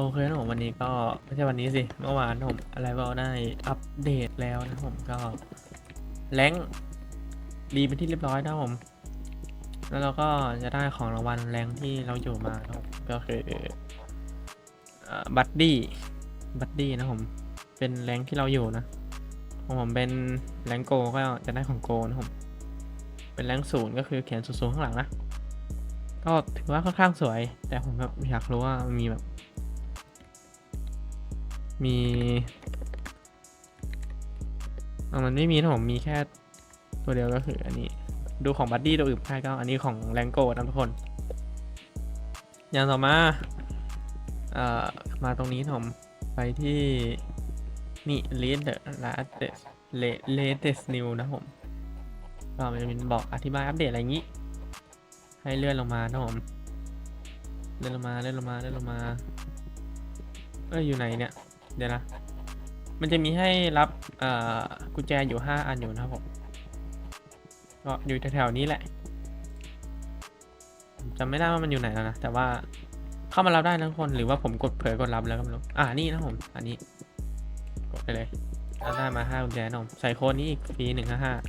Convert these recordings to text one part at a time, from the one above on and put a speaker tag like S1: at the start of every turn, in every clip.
S1: โอเคนะผมวันนี้ก็ไม่ใช่วันนี้สิเมื่อวานนะผมอะไรก็ได้อัปเดตแล้วนะผมก็แรงดีเป็นที่เรียบร้อยนะผม แล้วเราก็จะได้ของรางวัลแรงที่เราอยู่มานะผมก็คือบัตดี้บัตดี้นะผมเป็นแรงที่เราอยู่นะของผมเป็นแรงโกก็จะได้ของโกนะผมเป็นแรงศูนย์ก็คือเขียนสูงๆข้างหลังนะก็ถือว่าค่อนข้างสวย แต่ผมแบบอยากรู้ว่ามีแบบ มีเอะมันไม่มีนะผมมีแค่ตัวเดียวก็คืออันนี้ ดูของบัดดี้ตัวอื่นได้ก็อันนี้ของแรงโกนะทุกคน อย่างต่อมาเอ่อมาตรงนี้นะผมไปที่นี่เลดเดอร์ลาเดสเลเลเดสนิวนะผมก็มันจะเป็นบอกอธิบายอัปเดตอะไรอย่างนี้ ให้เลื่อนลงมานะผมเลื่อนลงมาเลื่อนลงมาเลื่อนลงมาเอ้ยอยู่ไหนเนี่ย เดี๋ยวนะ มันจะมีให้รับกุญแจอยู่ 5 อันอยู่นะครับผม ก็อยู่แถวๆนี้แหละจำไม่ได้ว่ามันอยู่ไหนแล้วนะ แต่ว่าเข้ามารับได้นะทุกคนหรือว่าผมกดเผยกดรับแล้วก็ไม่รู้อ่านี่นะผม อันนี้ กดไปเลยแล้วได้มา5กุญแจนะผมใส่โค้ดนี้อีกฟรี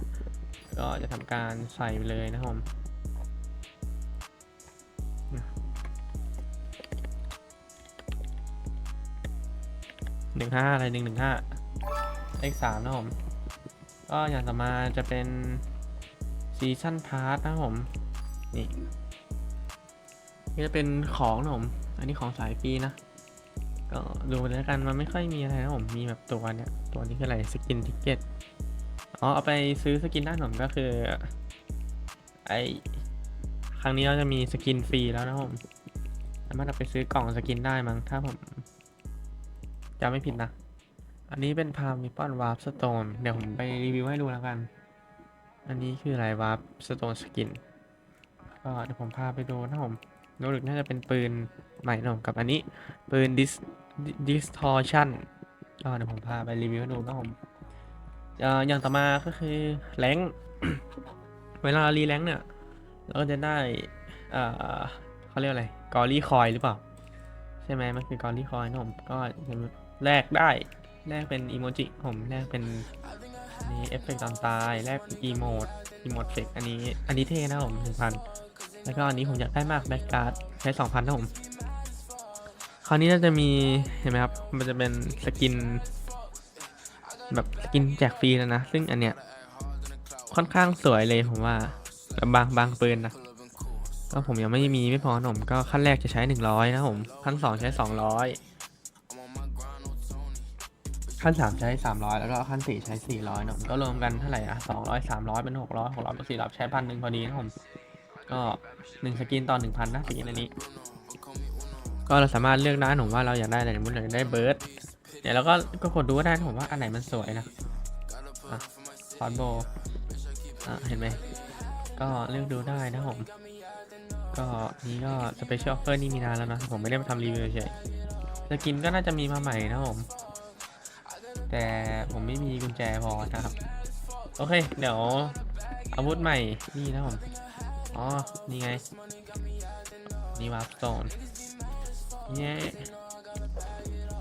S1: 155ก็จะทำการใส่ไปเลยนะครับผม หนึ่งห้าอะไรหนึ่งหนึ่งห้าเลขสามนะผม ก็อย่างต่อมาจะเป็นซีชั่นพาร์ทนะผม นี่ นี่จะเป็นของนะผม อันนี้ของสายฟรีนะ ก็ดูไปแล้วกันมันไม่ค่อยมีอะไรนะผม มีแบบตัวเนี้ยตัวนี้คืออะไรสกินทิกเก็ตอ๋อเอาไปซื้อสกินได้หนผมก็คือ ไอครั้งนี้เราจะมีสกินฟรีแล้วนะผมสามารถเอาไปซื้อกล่องสกินได้มั้งถ้าผม จำไม่ผิดนะ อันนี้เป็นพามิปอนวาร์ปสโตนเดี๋ยวผมไปรีวิวให้ดูแล้วกัน อันนี้คืออะไรวาร์ปสโตนสกินก็เดี๋ยวผมพาไปดูนะผมรู้สึกน่าจะเป็นปืนใหม่นะผมกับอันนี้ปืน dis distortion ก็เดี๋ยวผมพาไปรีวิวให้ดูนะผมอย่างต่อมาก็คือแรงเวลารีแรงเนี่ยเราก็จะได้เขาเรียกอะไร กอรี่คอยหรือเปล่า ช่ไหมมันคือกอรี่คอยนะผมก็แลกได้แลกเป็นอีโมจิผมแลกเป็นนี้เอฟเฟกต์ตอนตายแลกอีโมดอีโมดเฟกอันนี้อันนี้เท่นะผมหนึ่งพันแล้วก็อันนี้ผมอยากได้มากแบ็กการ์ดใช้สองพันนะผมคราวนี้เราจะมีเห็นไหมครับมันจะเป็นสกิน แบบสกินแจกฟรีแล้วนะ ซึ่งอันเนี้ยค่อนข้างสวยเลยผมว่าบางบางปืนนะ ก็ผมยังไม่มีไม่พอนมก็ขั้นแรกจะใช้ 100 นะผม ขั้น 2 ใช้ 200 ขั้น 3 ใช้ 300 แล้วก็ขั้น 4 ใช้ 400นะผมก็รวมกันเท่าไหร่อะ200 300 เป็น 600 600เป็น400ใช้พันหนึ่งพอดีนะผม ก็1สกินต่อ1,000นะสกินอันนี้ ก็เราสามารถเลือกได้นะผมว่าเราอยากได้อะไรสมมติเราอยากได้เบิร์ดเดี๋ยวเราก็ก็กดดูก็ได้นะผมว่าอันไหนมันสวยนะอะฟอนโบอะเห็นไหมก็เลือกดูได้นะผม ก็นี่ก็สเปเชียลออฟเฟอร์นี่มีนานแล้วนะ ผมไม่ได้มาทำรีวิวเฉยสกินก็น่าจะมีมาใหม่นะผม แต่ผมไม่มีกุญแจพอนะครับ โอเค เดี๋ยว อาวุธใหม่นี่นะผม อ๋อ นี่ไง นี่วาร์ปโซนเนี่ย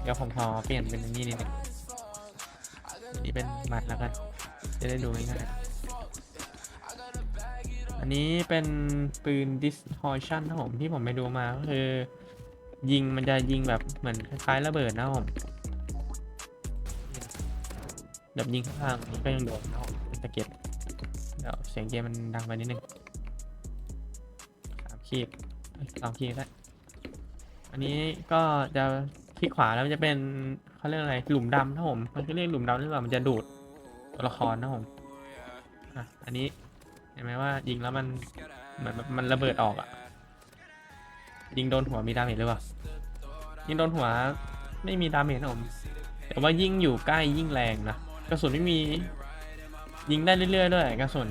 S1: เดี๋ยวผมขอเปลี่ยนเป็นอันนี้นิดนึงอันนี้เป็นหมัดแล้วกัน จะได้ดูง่ายๆ อันนี้เป็นปืน distortion นะผมที่ผมไปดูมาก็คือ ยิงมันจะยิงแบบเหมือนคล้ายๆระเบิดนะผมแบบยิงข้างๆนี่ก็ยังโดนนะผมเป็นตะเก็บเดี๋ยวเสียงเกมมันดังไปนิดนึงสามขีดสองขีดแล้วอันนี้ก็จะคลิกขวาแล้วมันจะเป็นเขาเรียกอะไรหลุมดำนะผมมันก็เรียกหลุมดำหรือเปล่ามันจะดูดตัวละครนะผมอะอันนี้ ห็นไหมว่ายิงแล้วมันเหมือนมันระเบิดออกอะยิงโดนหัวมีดาเมจหรือเปล่ายิงโดนหัวไม่มีดาเมจนะผมแต่ว่ายิ่งอยู่ใกล้ยิ่งแรงนะกระสุนไม่มียิงได้เรื่อยๆด้วยกระสุน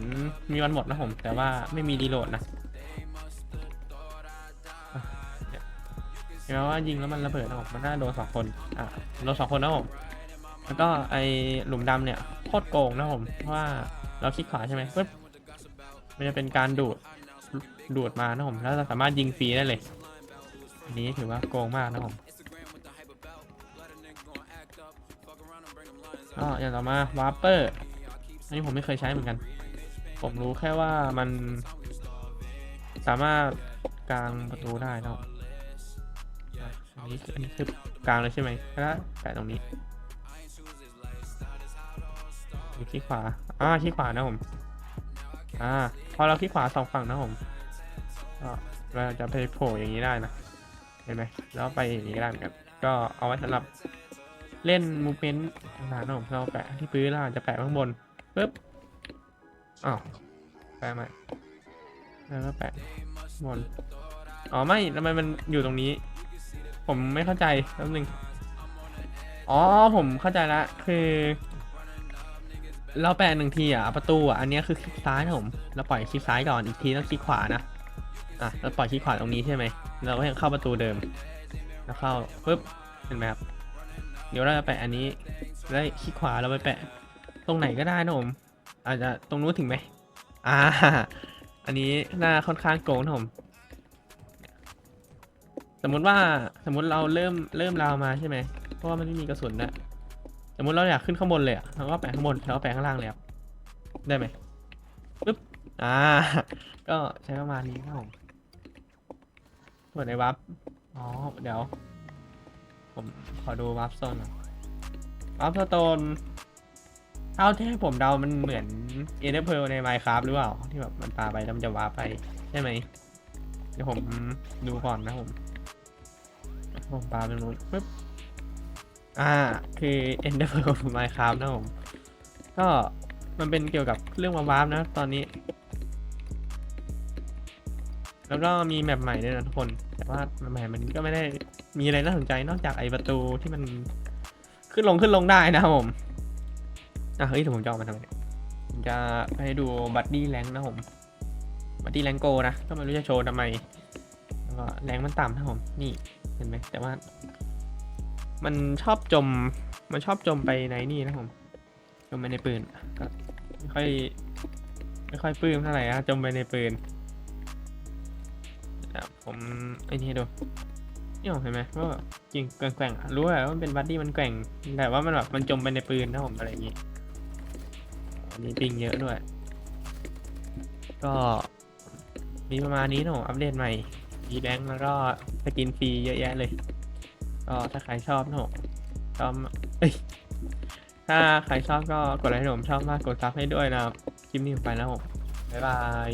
S1: มีวันหมดนะผมแต่ว่าไม่มีรีโหลดนะเห็นไหมว่ายิงแล้วมันระเบิดนะผมมันน่าโดนสองคนอะโดนสองคนนะผมแล้วก็ไอหลุมดำเนี่ยโคตรโกงนะผมเพราะว่าเราคลิกขวาใช่ไหมปึ๊บ มันจะเป็นการดูดดูดมานะผมแล้วสามารถยิงฟรีได้เลยอันนี้ถือว่าโกงมากนะผมก็อย่างต่อมาวาร์เปอร์อันนี้ผมไม่เคยใช้เหมือนกัน ผมรู้แค่ว่ามันสามารถกลางประตูได้นะอันนี้อันนคือกลางเลยใช่ไหมแล้วแตะตรงนี้คลิกขวาอ่าคลิขวานะผม อ่า พอเราคลิกขวาสองฝั่งนะผมก็เราจะไปโผล่อย่างนี้ได้นะ เห็นไหมแล้วไปอย่างนี้ได้เหมือนกัน ก็เอาไว้สำหรับเล่นมูเมนต์ต่างๆนะผมเราแปะที่พื้นแล้วอาจะแปะข้างบนปึ๊บอ้าวแปะใหม่แล้วก็แปะบนอ๋อไม่ทำไมมันอยู่ตรงนี้ ผมไม่เข้าใจแป๊บนึงอ๋อผมเข้าใจละคือ เราแปะหนึ่งทีอะประตูอะอันนี้คือคลิกซ้ายนะผมเราปล่อยคลิกซ้ายก่อนอีกทีต้องคลิกขวานะอะเราปล่อยคลิกขวาตรงนี้ใช่ไหมเราก็ยังเข้าประตูเดิมแล้วเข้าปุ๊บเห็นไหมครับเดี๋ยวเราจะแปะอันนี้แล้วคลิกขวาเราไปแปะตรงไหนก็ได้นะผมอาจจะตรงนู้นถึงไหมอ่าอันนี้น่าค่อนข้างโกงนะผมสมมติว่าสมมติเราเริ่มเริ่มราวมาใช่ไหมเพราะว่ามันไม่มีกระสุนนะ สมมติเราอยากขึ้นข้างบนเลยอะเราก็แปะข้างบนแล้วก็แปะข้างล่างเลยครับได้ไหมปึ๊บอ่า ก็ใช้ประมาณนี้ครับผมส่วนในวับอ๋อเดี๋ยว ผมขอดูวับโซนหน่อยวับโตนเท่าที่ผมเดามันเหมือนเอเดอร์เพลใน Minecraft หรือเปล่า ที่แบบมันปาไปแล้วมันจะวาร์ปไปใช่ไหมเดี๋ยวผมดูก่อนนะผมผมปาไปนู้นปึ๊บ อ่า คือ Ender Pearl Minecraft นะผม ก็มันเป็นเกี่ยวกับเรื่องวาร์ปนะตอนนี้ แล้วก็มีแมปใหม่ด้วยนะทุกคน แต่ว่าแมปใหม่มันก็ไม่ได้มีอะไรน่าสนใจนอกจากไอประตูที่มันขึ้นลงขึ้นลงได้นะครับผม อะเฮ้ยเดี๋ยวผมจะเอามาทำไมจะให้ดูบัตดี้แรงนะผม บัตดี้แรงโกนะ ก็ไม่รู้จะโชว์ทำไมแล้วก็แรงมันต่ำนะผม นี่ เห็นไหมแต่ว่า มันชอบจม มันชอบจมไปในนี่นะผม จมไปในปืนก็ไม่ค่อย ไม่ค่อยปลื้มเท่าไหร่อะจมไปในปืนผมไอ้นี่ดูนี่ผมเห็นไหมว่าแบบจริงแกว่งๆรู้ว่ามันเป็นบัดดี้มันแกว่ง แต่ว่ามันแบบมันจมไปในปืนนะผมอะไรอย่างงี้อันนี้ปิงเยอะด้วย ก็มีประมาณนี้นะผมอัปเดตใหม่มีแบงค์แล้วก็สกินฟรีเยอะแยะเลย ก็ถ้าใครชอบนะผมชอบเอ้ยถ้าใครชอบก็กดไลค์ให้ผมชอบมากกดซับให้ด้วยนะครับ คลิปนี้ผมไปแล้วผมบ๊ายบาย